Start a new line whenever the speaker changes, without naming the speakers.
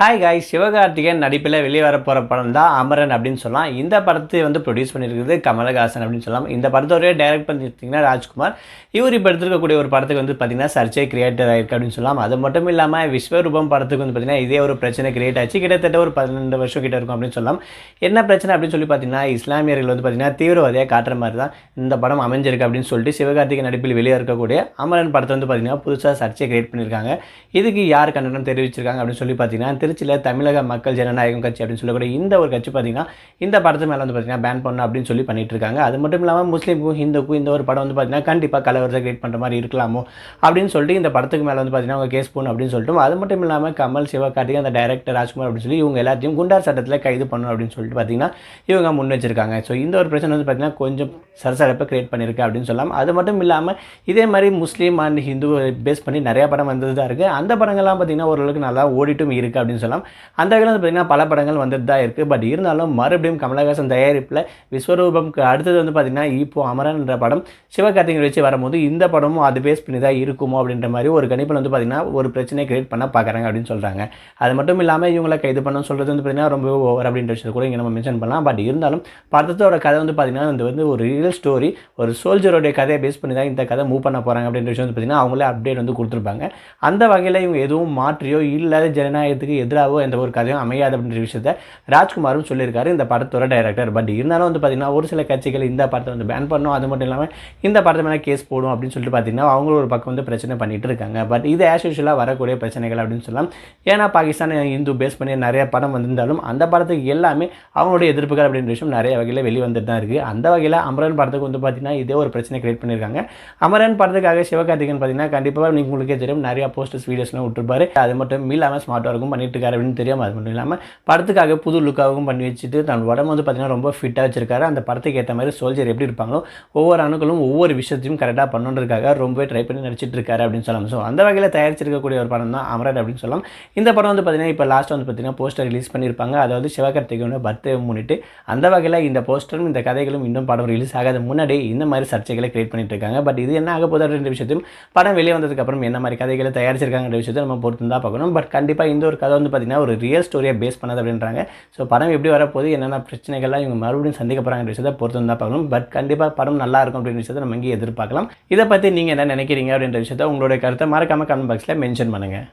Hi காய் சிவகார்த்திகேயன் நடிப்பில் வெளியே வர போகிற படம் தான் அமரன் அப்படின்னு சொல்லலாம். இந்த படத்தை வந்து ப்ரொடியூஸ் பண்ணியிருக்கிறது கமலஹாசன் அப்படின்னு சொல்லலாம். இந்த படத்தோடய டைரக்ட் பண்ணியிருந்தீங்கன்னா ராஜ்குமார். இவர் இப்போ எடுத்துருக்கக்கூடிய ஒரு படத்துக்கு வந்து பார்த்தீங்கன்னா சர்ச்சை கிரியேட்டர் ஆயிருக்கு அப்படின்னு சொல்லலாம். அது மட்டும் இல்லாமல் விஸ்வரூபம் படத்துக்கு வந்து பார்த்தீங்கன்னா இதே ஒரு பிரச்சனை கிரியேட் ஆச்சு. கிட்டத்தட்ட ஒரு பன்னெண்டு வருஷம் கிட்ட இருக்கும் அப்படின்னு சொல்லலாம். என்ன பிரச்சனை அப்படின்னு சொல்லி பார்த்தீங்கன்னா இஸ்லாமியர்கள் வந்து பார்த்தீங்கன்னா தீவிரவாதியாக காட்டுற மாதிரி தான் இந்த படம் அமைஞ்சிருக்கு அப்படின்னு சொல்லிட்டு சிவகார்த்திகேயன் நடிப்பில் வெளியே இருக்கக்கூடிய அமரன் படத்தை வந்து பார்த்தீங்கன்னா புதுசாக சர்ச்சை கிரியேட் பண்ணியிருக்காங்க. இதுக்கு யார் கண்டனம் தெரிவிச்சிருக்காங்க அப்படின்னு சொல்லி பார்த்தீங்கன்னா திருச்சியில் தமிழக மக்கள் ஜனநாயகம் கட்சி அப்படின்னு சொல்லக்கூடிய இந்த ஒரு கட்சி பார்த்திங்கன்னா இந்த படத்து மேலே வந்து பார்த்திங்கன்னா பேன் பண்ணணும் அப்படின்னு சொல்லி பண்ணிட்டு இருக்காங்க அது மட்டும் இல்லாமல் முஸ்லீமுக்கும் ஹிந்துக்கும் இந்த ஒரு படம் வந்து பார்த்திங்கன்னா கண்டிப்பாக கலவரத்தை கிரியேட் பண்ணுற மாதிரி இருக்கலாமோ அப்படின்னு சொல்லிட்டு இந்த படத்துக்கு மேலே வந்து பார்த்திங்கன்னா அவங்க கேஸ் போகணும் அப்படின்னு சொல்லிட்டு அது மட்டும் இல்லாமல் கமல் சிவகார்த்திகை அந்த டைரக்டர் ராஜ்குமார் அப்படின்னு சொல்லி இவங்க எல்லாத்தையும் குண்டார் சட்டத்தில் கைது பண்ணணும் அப்படின்னு சொல்லிட்டு பார்த்திங்கன்னா இவங்க முன் வச்சிருக்காங்க. ஸோ இந்த ஒரு பிரச்சனை வந்து பார்த்திங்கன்னா கொஞ்சம் சரசரப்பை கிரியேட் பண்ணியிருக்கு அப்படின்னு சொல்லலாம். அது மட்டும் இல்லாமல் இதே மாதிரி முஸ்லீம் அண்ட் ஹிந்து பேஸ் பண்ணி நிறைய படம் வந்தது தான் இருக்குது அந்த படங்கள்லாம் பார்த்திங்கன்னா ஓரளவுக்கு நல்லா ஓடிட்டும் இருக்குது அப்படின்னு சொல்லலாம். அந்த வகையில் வந்து பார்த்திங்கன்னா பல படங்கள் வந்துட்டு தான் இருக்குது பட் இருந்தாலும் மறுபடியும் கமலஹாசன் தயாரிப்பில் விஸ்வரூபம்க்கு அடுத்தது வந்து பார்த்திங்கன்னா இப்போ அமரன் என்ற படம் சிவகார்த்திகை வச்சு வரும்போது இந்த படமும் அது பேஸ் பண்ணி தான் இருக்குமோ அப்படின்ற மாதிரி ஒரு கணிப்பில் வந்து பார்த்திங்கன்னா ஒரு பிரச்சனையை கிரியேட் பண்ண பார்க்குறாங்க அப்படின்னு சொல்கிறாங்க அது மட்டும் இல்லாமல் இவங்களை கைது பண்ண சொல்கிறது வந்து பார்த்திங்கன்னா ரொம்ப ஓவர் அப்படின்ற விஷயத்தை கூட இங்கே நம்ம மென்ஷன் பண்ணலாம். பட் இருந்தாலும் படத்தோட கதை வந்து பார்த்திங்கன்னா இது வந்து ஒரு ரியல் ஸ்டோரி ஒரு சோல்ஜருடைய கதையை பேஸ் பண்ணி தான் இந்த கதை மூவ் பண்ண போகிறாங்க அப்படின்ற விஷயம் வந்து பார்த்தீங்கன்னா அவங்களே அப்டேட் வந்து கொடுத்துருப்பாங்க. அந்த வகையில் இவங்க எதுவும் மாற்றியோ இல்லாத ஜனநாயகத்துக்கு எதிராகவோ எந்த ஒரு கதையும் அமையாது அப்படின்ற விஷயத்த ராஜ்குமாரும் சொல்லியிருக்காரு. இந்த படத்தோட டைரக்டர் பட் இருந்தாலும் வந்து பார்த்தீங்கன்னா ஒரு சில கட்சிகள் இந்த படத்தை வந்து பேன் பண்ணும் அது மட்டும் இல்லாமல் இந்த படத்தை மேலே கேஸ் போடும் அப்படின்னு சொல்லிட்டு பார்த்தீங்கன்னா அவங்களும் ஒரு பக்கம் வந்து பிரச்சனை பண்ணிட்டு இருக்காங்க. பட் இது ஆஸ் யூஷுவலாக வரக்கூடிய பிரச்சனைகள் அப்படின்னு சொல்லலாம். ஏன்னா பாகிஸ்தான் இந்து பேஸ் பண்ணி நிறைய படம் வந்திருந்தாலும் அந்த படத்துக்கு எல்லாமே அவங்களுடைய எதிர்ப்புகள் அப்படின்ற விஷயம் நிறைய வகையில் வெளிவந்துட்டு தான் இருக்குது அந்த வகையில் அமரன் படத்துக்கு வந்து பார்த்தீங்கன்னா இதே ஒரு பிரச்சனை கிரியேட் பண்ணியிருக்காங்க அமரன் படத்துக்காக சிவகார்த்திகன் பார்த்தீங்கன்னா கண்டிப்பாக நீங்கள் உங்களுக்கே தெரியும் நிறையா போஸ்டர்ஸ் வீடியோஸ்லாம் விட்டுருப்பாரு. அது மட்டும் இல்லாமல் ஸ்மார்ட் ஒர்க்கும் பண்ணிட்டு இருக்காரு அப்படின்னு தெரியாமல் அது மட்டும் இல்லாமல் படத்துக்காக புது லுக்காகவும் பண்ணி வச்சுட்டு தன் உடம்பு வந்து பார்த்திங்கன்னா ரொம்ப ஃபிட்டாக வச்சிருக்காரு. அந்த படத்துக்கு ஏற்ற மாதிரி சோல்ஜர் எப்படி இருப்பாங்களோ ஒவ்வொரு அணுக்களும் ஒவ்வொரு விஷயத்தையும் கரெக்டாக பண்ணுன்றதுக்காக ரொம்பவே ட்ரை பண்ணி நடிச்சிட்டு இருக்காரு அப்படின்னு சொல்லலாம். ஸோ அந்த வகையில் தயாரிச்சிருக்கக்கூடிய ஒரு படம் தான் அமரன் அப்படின்னு சொல்லலாம். இந்த படம் வந்து பார்த்தீங்கன்னா இப்போ லாஸ்ட் வந்து பார்த்திங்கன்னா போஸ்டர் ரிலீஸ் பண்ணியிருப்பாங்க. அதாவது சிவகார்த்திகேயனோட பர்த்டே முன்னிட்டு அந்த வகையில் இந்த போஸ்டரும் இந்த கதைகளும் இன்னும் படம் ரிலீஸ் ஆகாத முன்னாடி இந்த மாதிரி சர்ச்சைகளை கிரியேட் பண்ணிட்டு இருக்காங்க. பட் இது என்ன ஆக போகுது அப்படின்ற விஷயத்தையும் படம் வெளியே வந்ததுக்கப்புறம் என்ன மாதிரி கதைகளை தயாரிச்சிருக்காங்கன்ற விஷயத்தை நம்ம பொறுத்து தான் பார்க்கணும். பட் கண்டிப்பாக இந்த ஒரு கதை வந்து பார்த்தீங்கன்னா ஒரு ரியல் ஸ்டோரியை பேஸ் பண்ணது அப்படின்றாங்க. ஸோ படம் எப்படி வரப்போகுது என்னென்ன பிரச்சனைகள்லாம் இவங்க மறுபடியும் சந்திக்க போகிறாங்க விஷயத்தை பொறுத்து தான் பார்க்கணும் பட் கண்டிப்பாக படம் நல்லா இருக்கும் அப்படின்ற விஷயத்தை நம்ம இங்கே எதிர்பார்க்கலாம். இதை பற்றி நீங்கள் என்ன நினைக்கிறீங்க அப்படின்ற விஷயத்த உங்களுடைய கருத்தை மறக்காமல் கமெண்ட் பாக்ஸில் மென்ஷன் பண்ணுங்கள்